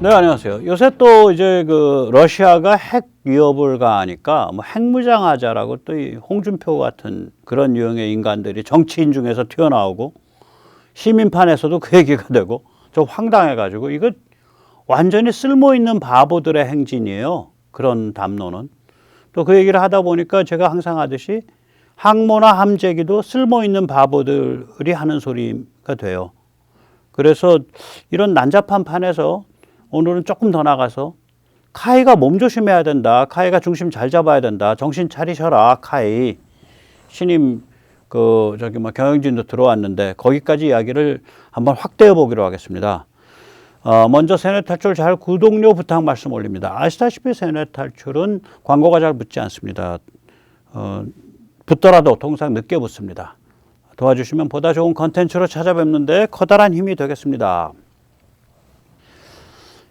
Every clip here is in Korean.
네, 안녕하세요. 요새 또 이제 그 러시아가 핵 위협을 가하니까 뭐 핵무장하자라고 또 이 홍준표 같은 그런 유형의 인간들이 정치인 중에서 튀어나오고 시민판에서도 그 얘기가 되고 좀 황당해가지고 이거 완전히 쓸모 있는 바보들의 행진이에요. 그런 담론은. 또 그 얘기를 하다 보니까 제가 항상 하듯이 항모나 함재기도 쓸모 있는 바보들이 하는 소리가 돼요. 그래서 이런 난잡한 판에서 오늘은 조금 더 나가서 카이가 몸 조심해야 된다. 카이가 중심 잘 잡아야 된다. 정신 차리셔라, 카이. 신임 그 저기 뭐 경영진도 들어왔는데 거기까지 이야기를 한번 확대해 보기로 하겠습니다. 어, 먼저 세뇌 탈출 잘 구독료 부탁 말씀 올립니다. 아시다시피 세뇌 탈출은 광고가 잘 붙지 않습니다. 어, 붙더라도 통상 늦게 붙습니다. 도와주시면 보다 좋은 컨텐츠로 찾아뵙는데 커다란 힘이 되겠습니다.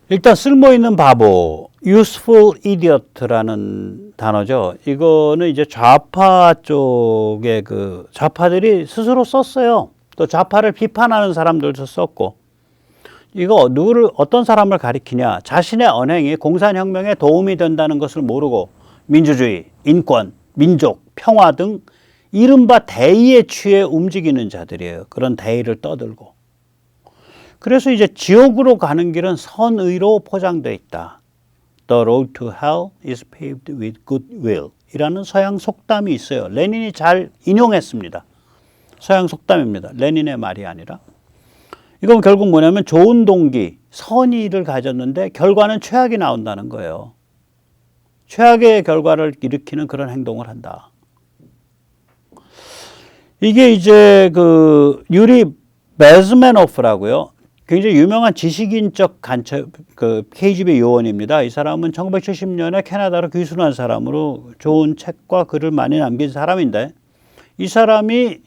일단 쓸모 있는 바보, useful idiot라는 단어죠. 이거는 이제 좌파 쪽의 그 좌파들이 스스로 썼어요. 또 좌파를 비판하는 사람들도 썼고. 이거 누구를 어떤 사람을 가리키냐? 자신의 언행이 공산혁명에 도움이 된다는 것을 모르고 민주주의, 인권, 민족, 평화 등 이른바 대의에 취해 움직이는 자들이에요. 그런 대의를 떠들고. 그래서 이제 지옥으로 가는 길은 선의로 포장되어 있다. The road to hell is paved with goodwill. 이라는 서양 속담이 있어요. 레닌이 잘 인용했습니다. 서양 속담입니다. 레닌의 말이 아니라. 이건 결국 뭐냐면 좋은 동기, 선의를 가졌는데 결과는 최악이 나온다는 거예요. 최악의 결과를 일으키는 그런 행동을 한다. 이게 이제 그 유리 베즈메노프라고요. 굉장히 유명한 지식인적 간첩 그 KGB 요원입니다. 이 사람은 1970년에 캐나다로 귀순한 사람으로 좋은 책과 글을 많이 남긴 사람인데 이 사람이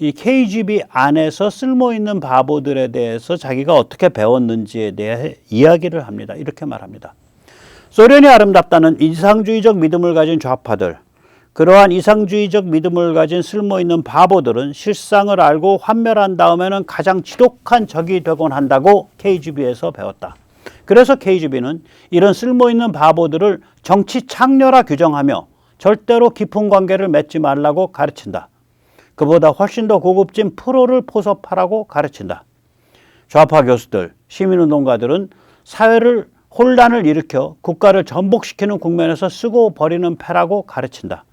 이 KGB 안에서 쓸모 있는 바보들에 대해서 자기가 어떻게 배웠는지에 대해 이야기를 합니다. 이렇게 말합니다. 소련이 아름답다는 이상주의적 믿음을 가진 좌파들, 그러한 이상주의적 믿음을 가진 쓸모 있는 바보들은 실상을 알고 환멸한 다음에는 가장 지독한 적이 되곤 한다고 KGB에서 배웠다. 그래서 KGB는 이런 쓸모 있는 바보들을 정치 창녀라 규정하며 절대로 깊은 관계를 맺지 말라고 가르친다. 그보다 훨씬 더 고급진 프로를 포섭하라고 가르친다. 좌파 교수들, 시민운동가들은 사회를 혼란을 일으켜 국가를 전복시키는 국면에서 쓰고 버리는 패라고 가르친다.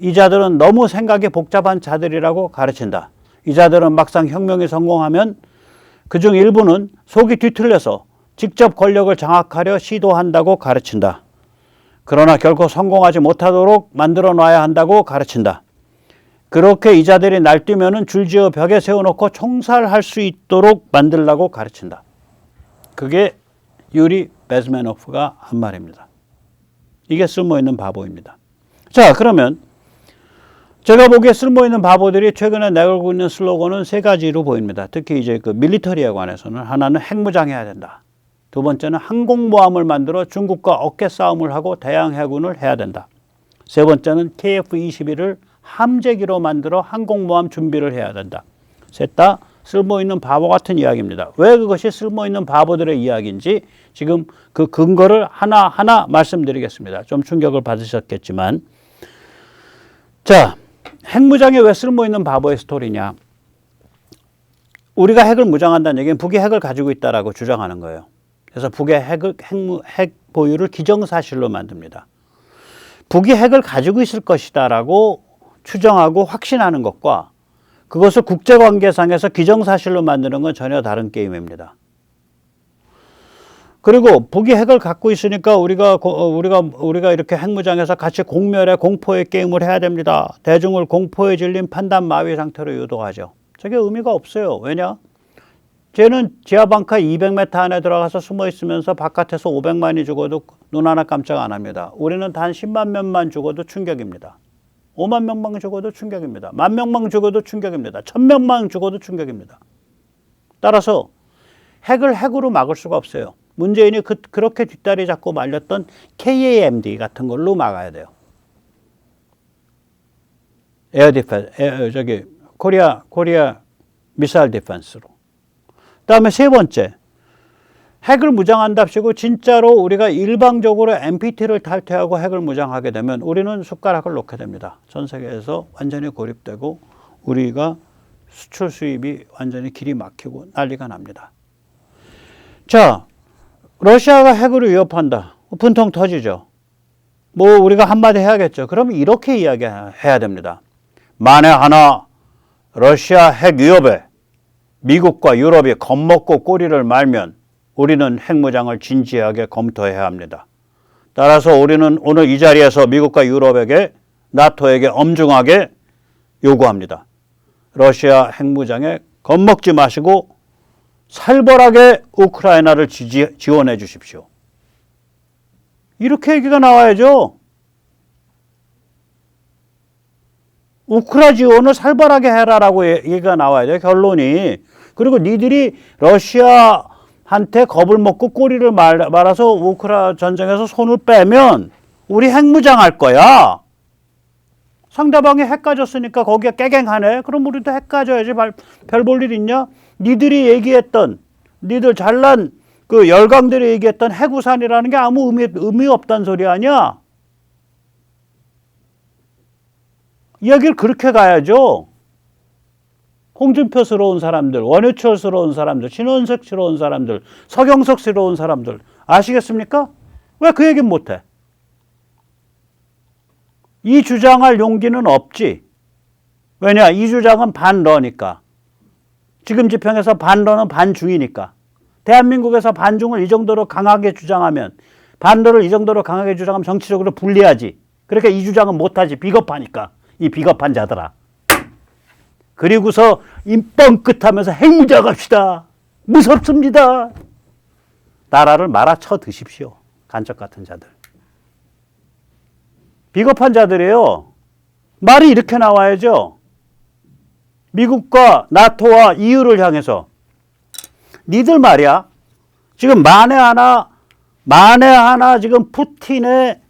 이 자들은 너무 생각이 복잡한 자들이라고 가르친다. 이 자들은 막상 혁명이 성공하면 그중 일부는 속이 뒤틀려서 직접 권력을 장악하려 시도한다고 가르친다. 그러나 결코 성공하지 못하도록 만들어 놔야 한다고 가르친다. 그렇게 이 자들이 날뛰면은 줄지어 벽에 세워놓고 총살할 수 있도록 만들라고 가르친다. 그게 유리 베즈메노프가 한 말입니다. 이게 쓸모 있는 바보입니다. 자, 그러면 제가 보기에 쓸모 있는 바보들이 최근에 내걸고 있는 슬로건은 세 가지로 보입니다. 특히 이제 그 밀리터리에 관해서는 하나는 핵무장해야 된다. 두 번째는 항공모함을 만들어 중국과 어깨 싸움을 하고 대양 해군을 해야 된다. 세 번째는 KF-21을 함재기로 만들어 항공모함 준비를 해야 된다. 셋 다 쓸모 있는 바보 같은 이야기입니다. 왜 그것이 쓸모 있는 바보들의 이야기인지 지금 그 근거를 하나하나 말씀드리겠습니다. 좀 충격을 받으셨겠지만 자, 핵무장에 왜 쓸모 있는 바보의 스토리냐? 우리가 핵을 무장한다는 얘기는 북이 핵을 가지고 있다라고 주장하는 거예요. 그래서 북의 핵을, 핵, 핵 보유를 기정사실로 만듭니다. 북이 핵을 가지고 있을 것이다라고 추정하고 확신하는 것과 그것을 국제관계상에서 기정사실로 만드는 건 전혀 다른 게임입니다. 그리고 북이 핵을 갖고 있으니까 우리가 고- 어, 우리가 우리가 이렇게 핵무장해서 같이 공멸의 공포의 게임을 해야 됩니다. 대중을 공포에 질린 판단 마비 상태로 유도하죠. 저게 의미가 없어요. 왜냐? 쟤는 지하방카 200m 안에 들어가서 숨어 있으면서 바깥에서 500만이 죽어도 눈 하나 깜짝 안 합니다. 우리는 단 10만 명만 죽어도 충격입니다. 5만 명만 죽어도 충격입니다. 만 명만 죽어도 충격입니다. 천 명만 죽어도 충격입니다. 따라서 핵을 핵으로 막을 수가 없어요. 문재인이 그, 그렇게 뒷다리 잡고 말렸던 KAMD 같은 걸로 막아야 돼요. 에어 디펜, 에, 저기 코리아 코리아 미사일 디펜스로. 그 다음에 세 번째 핵을 무장한답시고 진짜로 우리가 일방적으로 NPT를 탈퇴하고 핵을 무장하게 되면 우리는 숟가락을 놓게 됩니다. 전 세계에서 완전히 고립되고 우리가 수출 수입이 완전히 길이 막히고 난리가 납니다. 자, 러시아가 핵으로 위협한다. 분통 터지죠. 뭐 우리가 한마디 해야겠죠. 그럼 이렇게 이야기해야 됩니다. 만에 하나 러시아 핵 위협에 미국과 유럽이 겁먹고 꼬리를 말면 우리는 핵무장을 진지하게 검토해야 합니다. 따라서 우리는 오늘 이 자리에서 미국과 유럽에게 나토에게 엄중하게 요구합니다. 러시아 핵무장에 겁먹지 마시고 살벌하게 우크라이나를 지지, 지원해 주십시오. 이렇게 얘기가 나와야죠. 우크라 지원을 살벌하게 해라라고 얘기가 나와야 돼요. 결론이. 그리고 니들이 러시아한테 겁을 먹고 꼬리를 말, 말아서 우크라 전쟁에서 손을 빼면 우리 핵무장할 거야. 상대방이 핵 가졌으니까 거기에 깨갱하네. 그럼 우리도 핵 가져야지. 별 볼 일 있냐? 니들이 얘기했던, 니들 잘난 그 열강들이 얘기했던 핵우산이라는 게 아무 의미, 의미 없다는 소리 아니야? 이야기를 그렇게 가야죠. 홍준표스러운 사람들, 원효철스러운 사람들, 신원석스러운 사람들, 서경석스러운 사람들 아시겠습니까? 왜 그 얘기는 못해? 이 주장할 용기는 없지. 왜냐? 이 주장은 반러니까. 지금 지평에서 반러는 반중이니까. 대한민국에서 반중을 이 정도로 강하게 주장하면 반러를 이 정도로 강하게 주장하면 정치적으로 불리하지. 그러니까 이 주장은 못하지. 비겁하니까. 이 비겁한 자들아. 그리고서 인뻥 끝하면서 핵무장 합시다. 무섭습니다. 나라를 말아쳐 드십시오. 간첩 같은 자들. 비겁한 자들이에요. 말이 이렇게 나와야죠. 미국과 나토와 EU를 향해서 니들 말이야. 지금 만에 하나 만에 하나 지금 푸틴의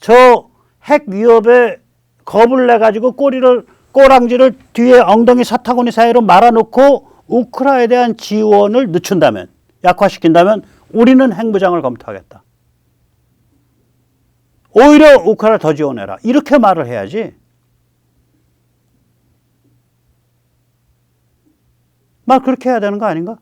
저 핵 위협에 겁을 내 가지고 꼬리를 꼬랑지를 뒤에 엉덩이 사타구니 사이로 말아놓고 우크라에 대한 지원을 늦춘다면 약화시킨다면 우리는 핵무장을 검토하겠다. 오히려 우크라를 더 지원해라. 이렇게 말을 해야지. 말 그렇게 해야 되는 거 아닌가?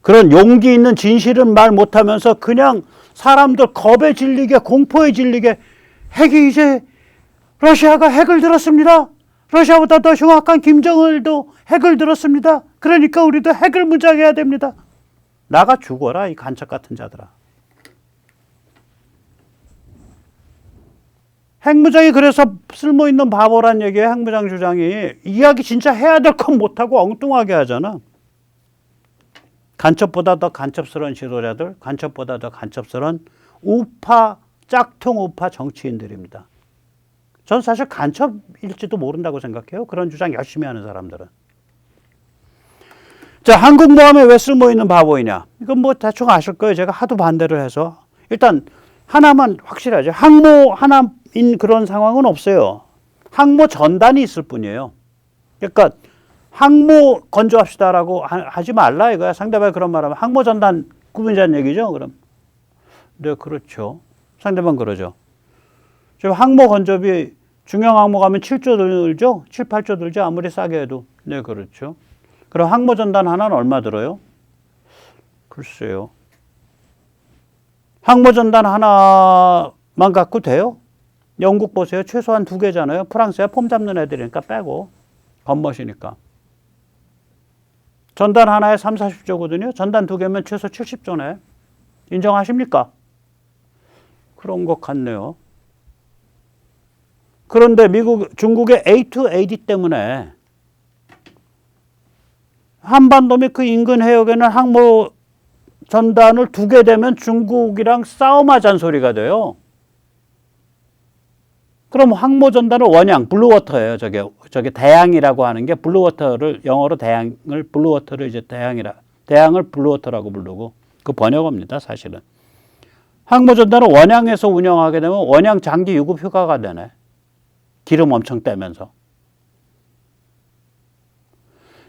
그런 용기 있는 진실은 말 못하면서 그냥 사람들 겁에 질리게 공포에 질리게 핵이 이제 러시아가 핵을 들었습니다. 러시아보다 더 흉악한 김정을도 핵을 들었습니다. 그러니까 우리도 핵을 무장해야 됩니다. 나가 죽어라 이 간첩 같은 자들아. 핵무장이 그래서 쓸모 있는 바보란 얘기예요. 핵무장 주장이 이야기 진짜 해야 될 건 못하고 엉뚱하게 하잖아. 간첩보다 더 간첩스러운 지도자들, 간첩보다 더 간첩스러운 우파 짝퉁 우파 정치인들입니다. 전 사실 간첩일지도 모른다고 생각해요. 그런 주장 열심히 하는 사람들은. 자, 한국 모함에 왜 쓸모 있는 바보이냐? 이건 뭐 대충 아실 거예요. 제가 하도 반대를 해서. 일단 하나만 확실하죠. 항모 하나 인 그런 상황은 없어요. 항모 전단이 있을 뿐이에요. 그러니까 항모 건조합시다라고 하, 지 말라 이거야. 상대방이 그런 말하면 항모 전단 구분자는 얘기죠. 그럼. 네, 그렇죠. 상대방 그러죠. 지금 항모 건조비 중형 항모 가면 7조 들죠? 7, 8조 들죠? 아무리 싸게 해도. 네, 그렇죠. 그럼 항모 전단 하나는 얼마 들어요? 글쎄요. 항모 전단 하나만 갖고 돼요? 영국 보세요. 최소한 두 개잖아요. 프랑스야 폼 잡는 애들이니까 빼고. 겉멋이니까. 전단 하나에 3, 40조거든요. 전단 두 개면 최소 70조네. 인정하십니까? 그런 것 같네요. 그런데 미국, 중국의 A2AD 때문에 한반도 및 그 인근 해역에는 항모 전단을 두게 되면 중국이랑 싸움하자는 소리가 돼요. 그럼 항모 전단을 원양, 블루워터예요. 저게, 저게 대양이라고 하는 게 블루워터를, 영어로 대양을, 블루워터를 이제 대양이라, 대양을 블루워터라고 부르고 그 번역어입니다. 사실은. 항모 전단을 원양에서 운영하게 되면 원양 장기 유급 휴가가 되네. 기름 엄청 떼면서.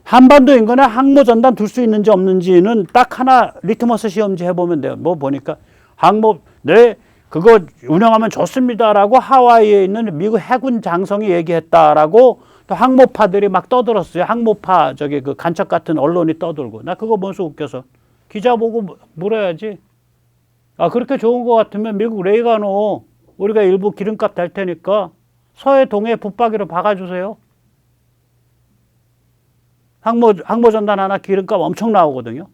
한반도 인근에 항모 전단 둘 수 있는지 없는지는 딱 하나 리트머스 시험지 해보면 돼요. 뭐 보니까 항모 네 그거 운영하면 좋습니다라고 하와이에 있는 미국 해군 장성이 얘기했다라고 또 항모파들이 막 떠들었어요. 항모파 저기 그 간첩 같은 언론이 떠들고 나 그거 보면서 웃겨서 기자 보고 물- 물어야지. 아 그렇게 좋은 것 같으면 미국 레이가노 우리가 일부 기름값 댈 테니까 서해 동해 붙박이로 박아주세요. 항모 항모 전단 하나 기름값 엄청 나오거든요.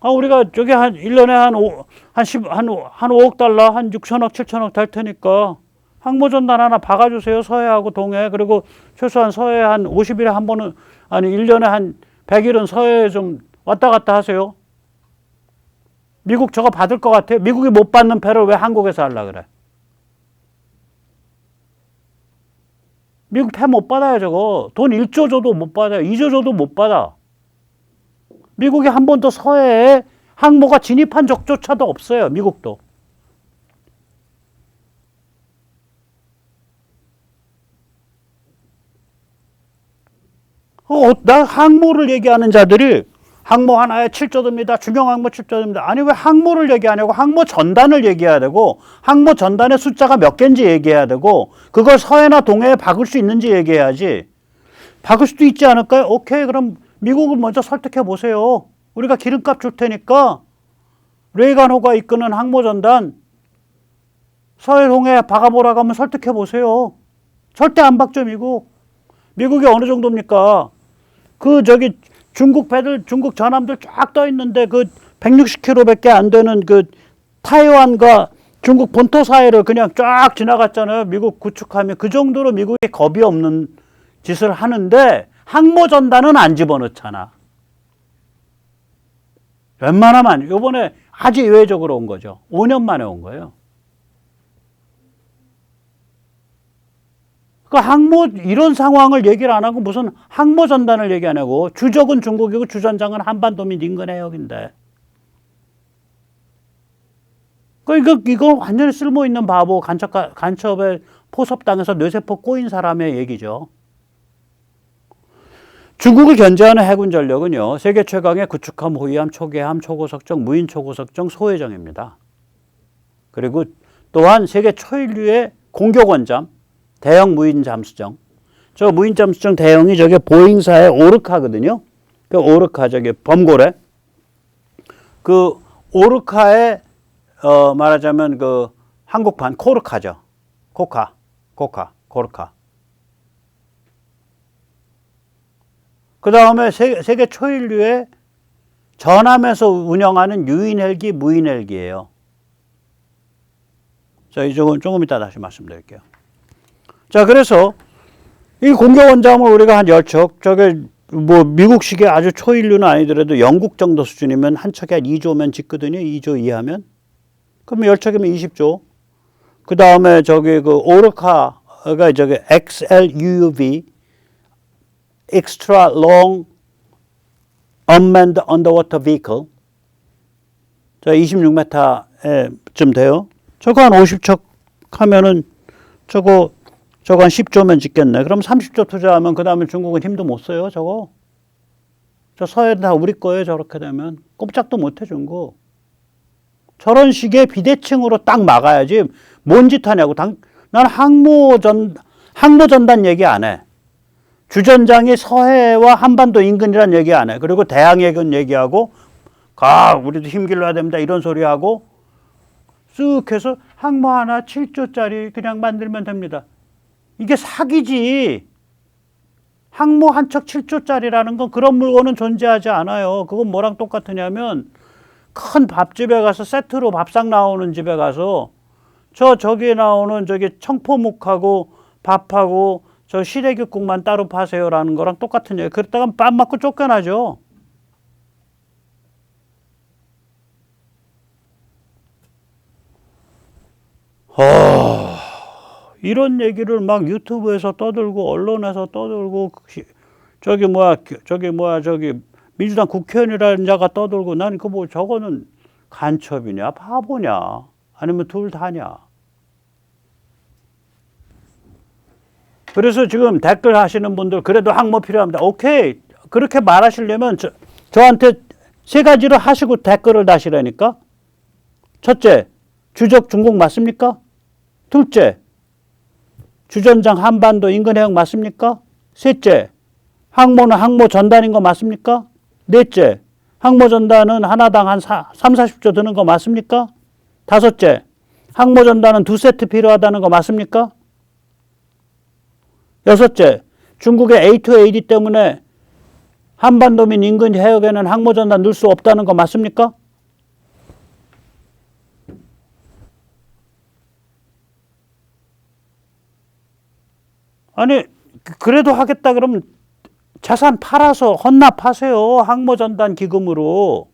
아 우리가 저기 한 1년에 한 5, 한 10, 한, 오- 한 5억 달러, 한 6천억, 7천억 될 테니까 항모 전단 하나 박아주세요. 서해하고 동해. 그리고 최소한 서해 한 50일에 한 번은 아니 1년에 한 100일은 서해에 좀 왔다 갔다 하세요. 미국 저거 받을 것 같아요. 미국이 못 받는 배를 왜 한국에서 하려 그래? 미국 배못 받아요, 저거. 돈 1조 줘도 못 받아요. 2조 줘도 못 받아. 미국이 한 번도 서해에 항모가 진입한 적조차도 없어요. 미국도. 어, 나 항모를 얘기하는 자들이 항모 하나에 7조 듭니다. 중형 항모 7조 듭니다. 아니 왜 항모를 얘기하냐고 항모 전단을 얘기해야 되고 항모 전단의 숫자가 몇 개인지 얘기해야 되고 그걸 서해나 동해에 박을 수 있는지 얘기해야지. 박을 수도 있지 않을까요? 오케이 그럼 미국을 먼저 설득해 보세요. 우리가 기름값 줄 테니까 레이간호가 이끄는 항모 전단 서해 동해에 박아보라고 하면 설득해 보세요. 절대 안 박죠 미국. 미국이 어느 정도입니까? 그 저기 중국 배들 중국 전함들 쫙 떠 있는데 그 160km밖에 안 되는 그 타이완과 중국 본토 사이를 그냥 쫙 지나갔잖아요. 미국 구축하면 그 정도로 미국에 겁이 없는 짓을 하는데 항모 전단은 안 집어넣잖아. 웬만하면 안- 요번에 아주 예외적으로 온 거죠. 5년 만에 온 거예요. 그 항모 이런 상황을 얘기를 안 하고 무슨 항모 전단을 얘기 안 하고 주적은 중국이고 주전장은 한반도민 인근 해역인데. 그 이거 이거 완전히 쓸모 있는 바보 간첩 간첩에 포섭당해서 뇌세포 꼬인 사람의 얘기죠. 중국을 견제하는 해군 전력은요 세계 최강의 구축함, 호위함, 초계함, 초고속정, 무인 초고속정, 소해정입니다. 그리고 또한 세계 초인류의 공격 원잠, 대형 무인 잠수정. 저 무인 잠수정 대형이 저게 보잉사의 오르카거든요. 그 오르카 저게 범고래. 그 오르카의 어 말하자면 그 한국판 코르카죠. 코카, 코카, 코르카. 그 다음에 세계, 초인류의 전함에서 운영하는 유인 헬기, 무인 헬기예요. 자, 이쪽은 조금 이따 다시 말씀드릴게요. 자, 그래서 이 공격 원잠을 우리가 한 열 척, 저게 뭐 미국식의 아주 초인류는 아니더라도 영국 정도 수준이면 한 척에 한 2조면 짓거든요. 2조 이하면. 그럼 열 척이면 20조. 그 다음에 저기 그 오르카가 저기 XLUUV, Extra Long Unmanned Underwater Vehicle. 자, 26m쯤 돼요. 저거 한 50척 하면은 저거 저거 한 10조면 짓겠네. 그럼 30조 투자하면 그 다음에 중국은 힘도 못 써요. 저거. 저 서해 다 우리 거예요. 저렇게 되면 꼼짝도 못해 중국. 저런 식의 비대칭으로 딱 막아야지. 뭔 짓 하냐고. 당, 난 항모 전 항모 전단 얘기 안 해. 주전장이 서해와 한반도 인근이란 얘기 안 해. 그리고 대항해군 얘기하고 가 우리도 힘 길러야 됩니다. 이런 소리 하고 쓱 해서 항모 하나 7조짜리 그냥 만들면 됩니다. 이게 사기지. 항모 한 척 7조짜리라는 건 그런 물건은 존재하지 않아요. 그건 뭐랑 똑같으냐면 큰 밥집에 가서 세트로 밥상 나오는 집에 가서 저 저기에 나오는 저기 청포묵하고 밥하고 저 시래기국만 따로 파세요라는 거랑 똑같은 얘기. 그랬다가 밥 맞고 쫓겨나죠. 아, 이런 얘기를 막 유튜브에서 떠들고 언론에서 떠들고 시- 저기 뭐야 저기 뭐야 저기 민주당 국회의원이라는 자가 떠들고 난 그뭐 저거는 간첩이냐 바보냐 아니면 둘 다냐 그래서 지금 댓글 하시는 분들 그래도 항모 필요합니다. 오케이. 그렇게 말하시려면 저, 저한테 세 가지로 하시고 댓글을 다시라니까. 첫째, 주적 중국 맞습니까? 둘째, 주전장 한반도 인근 해역 맞습니까? 셋째, 항모는 항모 전단인 거 맞습니까? 넷째, 항모 전단은 하나당 한 3, 40조 드는 거 맞습니까? 다섯째, 항모 전단은 두 세트 필요하다는 거 맞습니까? 여섯째, 중국의 A2AD 때문에 한반도 민 인근 해역에는 항모 전단 넣을 수 없다는 거 맞습니까? 아니 그- 그래도 하겠다 그러면 자산 팔아서 헌납하세요. 항모 전단 기금으로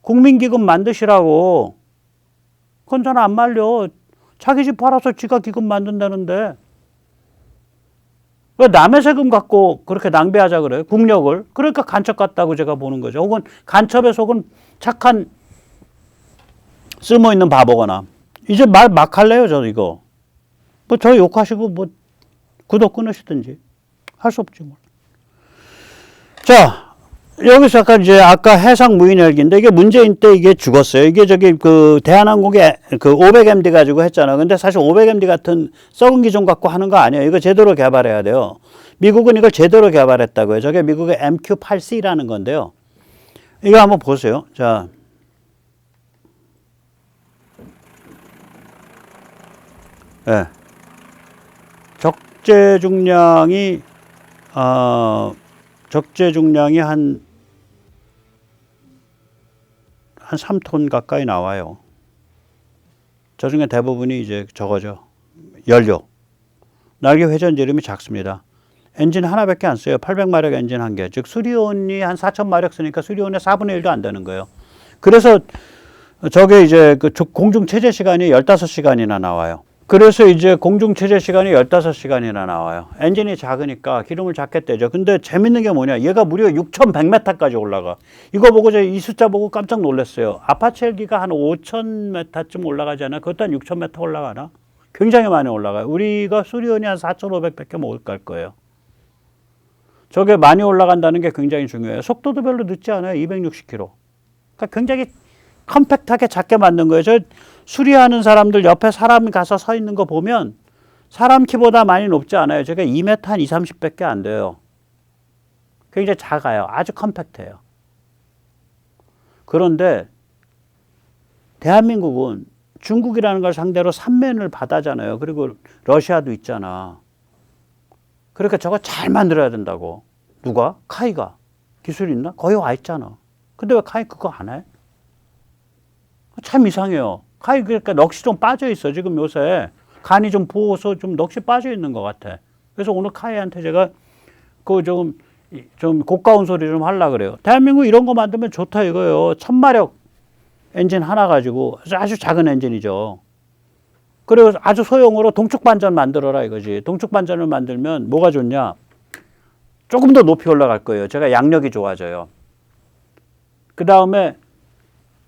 국민기금 만드시라고. 그건 저는 안 말려. 자기 집 팔아서 지가 기금 만든다는데 왜 남의 세금 갖고 그렇게 낭비하자 그래요? 국력을. 그러니까 간첩 같다고 제가 보는 거죠. 혹은 간첩에 속은 착한 쓸모 있는 바보거나. 이제 말 막 할래요, 저 이거. 뭐 저 욕하시고 뭐 구독 끊으시든지 할 수 없지 뭐. 자 여기서 약간 이제 아까 해상 무인 헬기인데 이게 문재인 때 이게 죽었어요. 이게 저기 그 대한항공에 그 500MD 가지고 했잖아. 근데 사실 500MD 같은 썩은 기종 갖고 하는 거 아니에요. 이거 제대로 개발해야 돼요. 미국은 이걸 제대로 개발했다고요. 저게 미국의 MQ-8C라는 건데요. 이거 한번 보세요. 자. 예. 적재 중량이 어, 적재 중량이 한, 한 3톤 가까이 나와요. 저 중에 대부분이 이제 저거죠. 연료. 날개 회전 지름이 작습니다. 엔진 하나밖에 안 써요. 800마력 엔진 한 개. 즉, 수리온이 한 4000마력 쓰니까 수리온의 4분의 1도 안 되는 거예요. 그래서 저게 이제 그 공중 체제 시간이 15시간이나 나와요. 그래서 이제 공중 체제 시간이 15시간이나 나와요. 엔진이 작으니까 기름을 작게 떼죠. 근데 재밌는 게 뭐냐? 얘가 무려 6,100m까지 올라가. 이거 보고 제가 이 숫자 보고 깜짝 놀랐어요. 아파치 헬기가 한 5,000m쯤 올라가지 않아? 그것도 한 6,000m 올라가나? 굉장히 많이 올라가요. 우리가 수리온이 한 4,500밖에 못 갈 거예요. 저게 많이 올라간다는 게 굉장히 중요해요. 속도도 별로 늦지 않아요. 260km. 그러니까 굉장히 컴팩트하게 작게 만든 거예요. 저 수리하는 사람들 옆에 사람이 가서 서 있는 거 보면 사람 키보다 많이 높지 않아요. 제가 2m 한 2, 30밖에 안 돼요. 굉장히 작아요. 아주 컴팩트해요. 그런데 대한민국은 중국이라는 걸 상대로 삼면을 받아잖아요. 그리고 러시아도 있잖아. 그러니까 저거 잘 만들어야 된다고. 누가? 카이가. 기술 있나? 거의 와 있잖아. 근데 왜 카이 그거 안 해? 참 이상해요. 카이 그러니까 넋이 좀 빠져 있어. 지금 요새 간이 좀 부어서 좀 넋이 빠져 있는 것 같아. 그래서 오늘 카이한테 제가 그좀좀 고가운 소리 좀 하려 그래요. 대한민국 이런 거 만들면 좋다 이거예요. 천마력 엔진 하나 가지고 아주 작은 엔진이죠. 그리고 아주 소형으로 동축 반전 만들어라 이거지. 동축 반전을 만들면 뭐가 좋냐? 조금 더 높이 올라갈 거예요. 제가 양력이 좋아져요. 그 다음에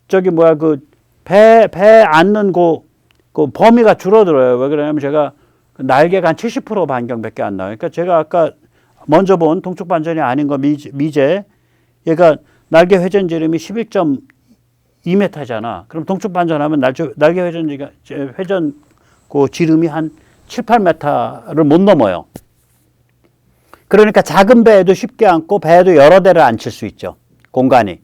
저기 뭐야 그 배 배 앉는 그, 그 범위가 줄어들어요. 왜 그러냐면 제가 그 날개가 한 70% 반경밖에 안 나와요. 그러니까 제가 아까 먼저 본 동축 반전이 아닌 거 미제, 미제 얘가 날개 회전 지름이 11.2m잖아. 그럼 동축 반전하면 날개, 날개 회전 지가 회전 그 지름이 한 7, 8m를 못 넘어요. 그러니까 작은 배에도 쉽게 앉고 배에도 여러 대를 앉힐 수 있죠. 공간이.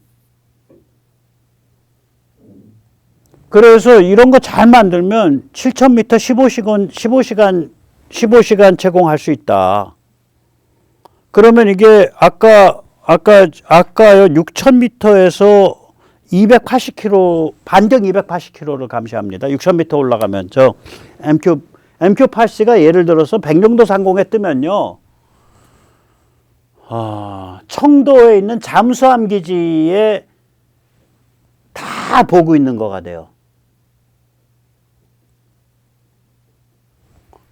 그래서 이런 거 잘 만들면 7,000m 15시간, 15시간, 15시간 제공할 수 있다. 그러면 이게 아까, 아까, 아까요 6,000m에서 280km, 반경 280km를 감시합니다. 6,000m 올라가면. 저 MQ, MQ8C가 예를 들어서 백령도 상공에 뜨면요. 아, 청도에 있는 잠수함 기지에 다 보고 있는 거가 돼요.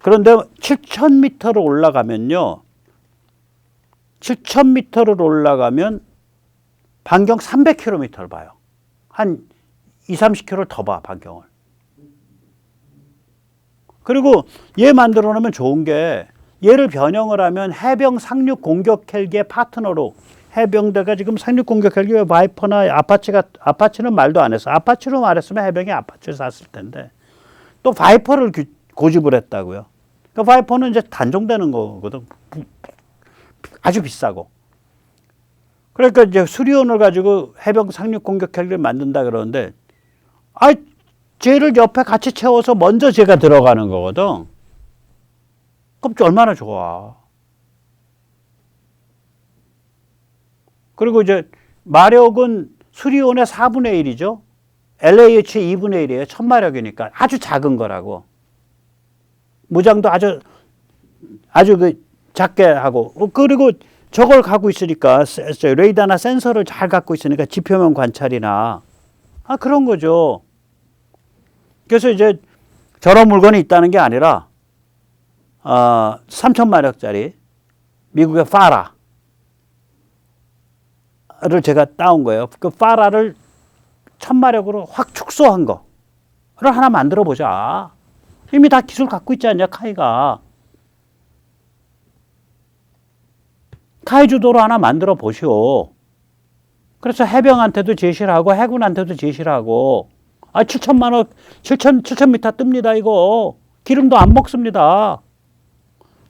그런데 7,000m를 올라가면요. 7,000m를 올라가면 반경 300km를 봐요. 한 2, 30km를 더 봐, 반경을. 그리고 얘 만들어 놓으면 좋은 게 얘를 변형을 하면 해병 상륙 공격 헬기의 파트너로 해병대가 지금 상륙 공격 헬기 왜 바이퍼나 아파치가 아파치는 말도 안 했어. 아파치로 말했으면 해병이 아파치를 샀을 텐데 또 바이퍼를 규- 고집을 했다고요. 그 바이퍼는 이제 단종되는 거거든. 아주 비싸고. 그러니까 이제 수리온을 가지고 해병 상륙 공격 헬기를 만든다 그러는데 아 쟤를 옆에 같이 채워서 먼저 제가 들어가는 거거든. 그럼 얼마나 좋아. 그리고 이제 마력은 수리온의 4분의 1이죠. LAH 2분의 1이에요. 천마력이니까 아주 작은 거라고. 무장도 아주 아주 그 작게 하고 어, 그리고 저걸 갖고 있으니까 레이더나 센서를 잘 갖고 있으니까 지표면 관찰이나 아 그런 거죠. 그래서 이제 저런 물건이 있다는 게 아니라 어, 3천 마력짜리 미국의 파라를 제가 따온 거예요. 그 파라를 천 마력으로 확 축소한 거를 하나 만들어 보자. 이미 다 기술 갖고 있지 않냐 카이가. 카이 주도로 하나 만들어 보시오. 그래서 해병한테도 제시를 하고 해군한테도 제시를 하고 아 7천만 원 7천 7천 미터 뜹니다 이거 기름도 안 먹습니다.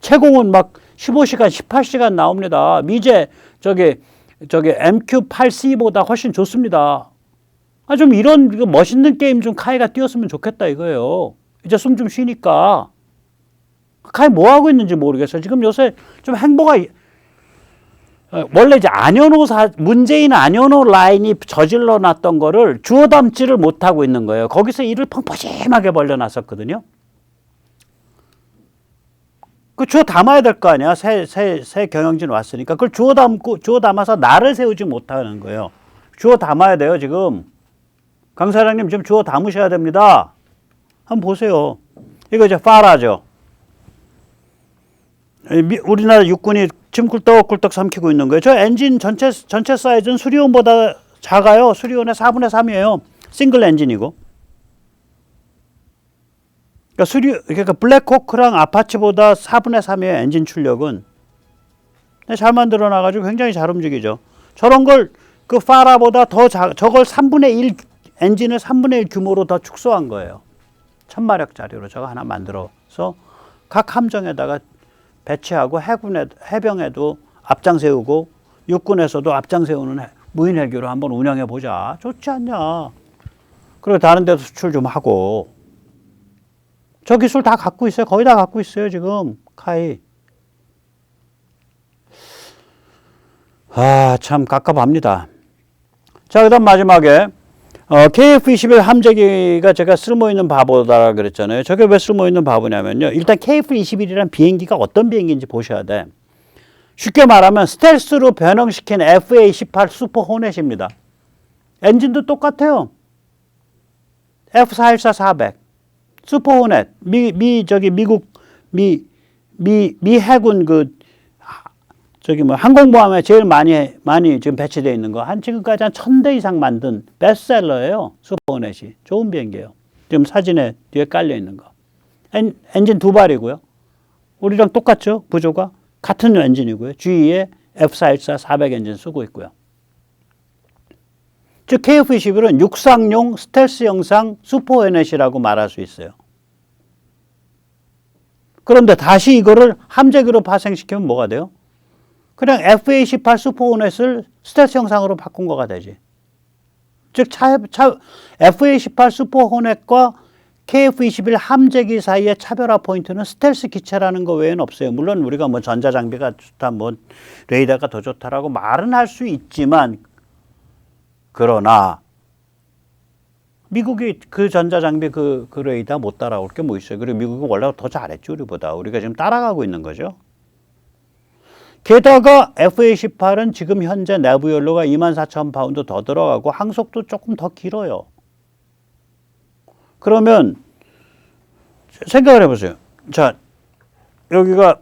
채공은 막 15시간 18시간 나옵니다. 미제 저기 저기 MQ8C보다 훨씬 좋습니다. 아 좀 이런 그 멋있는 게임 좀 카이가 뛰었으면 좋겠다 이거예요. 이제 숨 좀 쉬니까 카이 뭐 하고 있는지 모르겠어요. 지금 요새 좀 행보가 이- 어, 원래 이제 안현호 사 문재인 안현호 라인이 저질러 놨던 거를 주워 담지를 못 하고 있는 거예요. 거기서 일을 펑퍼짐하게 벌려 놨었거든요. 그 주워 담아야 될 거 아니야. 새, 새, 새 경영진 왔으니까. 그걸 주워 담고, 주워 담아서 나를 세우지 못하는 거예요. 주워 담아야 돼요, 지금. 강 사장님 지금 주워 담으셔야 됩니다. 한번 보세요. 이거 이제 파라죠. 우리나라 육군이 지금 꿀떡꿀떡 삼키고 있는 거예요. 저 엔진 전체 전체 사이즈는 수리온보다 작아요. 수리온의 4분의 3이에요. 싱글 엔진이고. 그러니까 수리 그러니까 블랙호크랑 아파치보다 4분의 3이에요. 엔진 출력은. 잘 만들어 놔 가지고 굉장히 잘 움직이죠. 저런 걸 그 파라보다 더 작, 저걸 3분의 1 엔진을 3분의 1 규모로 더 축소한 거예요. 천마력짜리로 저거 하나 만들어서 각 함정에다가 배치하고 해군에 해병에도 앞장 세우고 육군에서도 앞장 세우는 해- 무인 헬기로 한번 운영해 보자. 좋지 않냐? 그리고 다른 데도 수출 좀 하고 저 기술 다 갖고 있어요. 거의 다 갖고 있어요 지금 카이. 아 참 갑갑합니다. 자 그다음 마지막에 어, KF-21 함재기가 제가 쓸모 있는 바보다 그랬잖아요. 저게 왜 쓸모 있는 바보냐면요. 일단 KF-21이란 비행기가 어떤 비행기인지 보셔야 돼. 쉽게 말하면 스텔스로 변형시킨 FA-18 슈퍼 호넷입니다. 엔진도 똑같아요. F414-400 슈퍼 호넷 미, 미 저기 미국 미, 미, 미 해군 그 저기 뭐 항공모함에 제일 많이 많이 지금 배치되어 있는 거 한 지금까지 한 천 대 이상 만든 베스트셀러예요. 슈퍼호넷이 좋은 비행기예요. 지금 사진에 뒤에 깔려 있는 거. 엔, 엔진 두 발이고요. 우리랑 똑같죠 구조가 같은 엔진이고요. GE의 F414 400 엔진 쓰고 있고요. 즉 KF-21은 육상용 스텔스 형상 슈퍼호넷이라고 말할 수 있어요. 그런데 다시 이거를 함재기로 파생시키면 뭐가 돼요? 그냥 FA18 슈퍼호넷을 스텔스 형상으로 바꾼 거가 되지. 즉, 차, 차, FA18 슈퍼호넷과 KF21 함재기 사이의 차별화 포인트는 스텔스 기체라는 거 외에는 없어요. 물론 우리가 뭐 전자장비가 좋다, 뭐 레이더가 더 좋다라고 말은 할 수 있지만, 그러나, 미국이 그 전자장비 그, 그 레이더 못 따라올 게 뭐 있어요. 그리고 미국은 원래 더 잘했죠, 우리보다. 우리가 지금 따라가고 있는 거죠. 게다가 FA18은 지금 현재 내부 연료가 24,000 파운드 더 들어가고 항속도 조금 더 길어요. 그러면 생각을 해보세요. 자, 여기가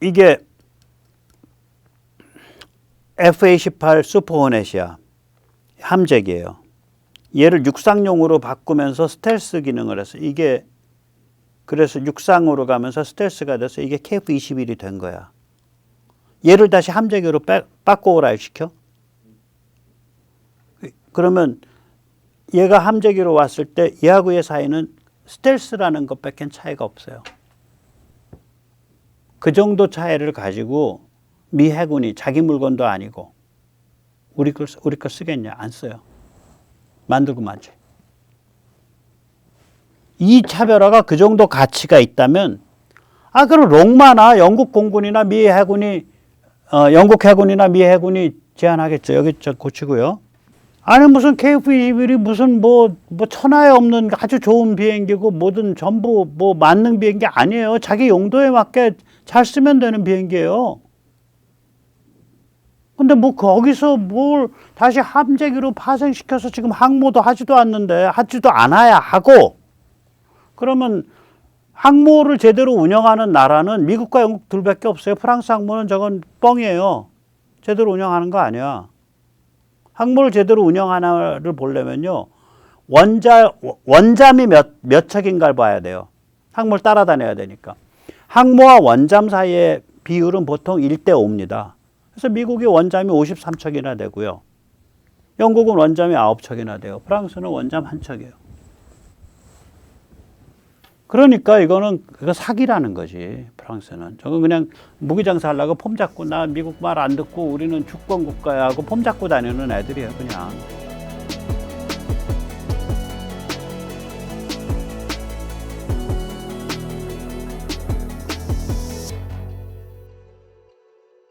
이게 FA18 슈퍼호넷이야. 함재기예요. 얘를 육상용으로 바꾸면서 스텔스 기능을 해서 이게 그래서 육상으로 가면서 스텔스가 돼서 이게 KF-21이 된 거야. 얘를 다시 빼, 바꿔오라 시켜? 그러면 얘가 함재기로 왔을 때 얘하고 얘 사이는 스텔스라는 것밖에 차이가 없어요. 그 정도 차이를 가지고 미 해군이 자기 물건도 아니고 우리 걸 우리 거 쓰겠냐 안 써요. 만들고 마지. 이 차별화가 그 정도 가치가 있다면 아 그럼 롱마나 영국 공군이나 미 해군이 어, 영국 해군이나 미 해군이 제안하겠죠. 여기 저 고치고요. 아니 무슨 KF-21이 무슨 뭐, 뭐 천하에 없는 아주 좋은 비행기고 뭐든 전부 뭐 만능 비행기 아니에요. 자기 용도에 맞게 잘 쓰면 되는 비행기예요. 근데 뭐 거기서 뭘 다시 함재기로 파생시켜서 지금 항모도 하지도 않는데 하지도 않아야 하고 그러면 항모를 제대로 운영하는 나라는 미국과 영국 둘밖에 없어요. 프랑스 항모는 저건 뻥이에요. 제대로 운영하는 거 아니야. 항모를 제대로 운영하나를 보려면요. 원자, 원잠이 몇, 몇 척인가를 봐야 돼요. 항모를 따라다녀야 되니까. 항모와 원잠 사이의 비율은 보통 1대 5입니다. 그래서 미국이 원잠이 53척이나 되고요. 영국은 원잠이 9척이나 돼요. 프랑스는 원잠 한 척이에요. 그러니까 이거는 그거 사기라는 거지 프랑스는. 저건 그냥 무기 장사하려고 폼 잡고 나 미국 말 안 듣고 우리는 주권 국가야 하고 폼 잡고 다니는 애들이에요 그냥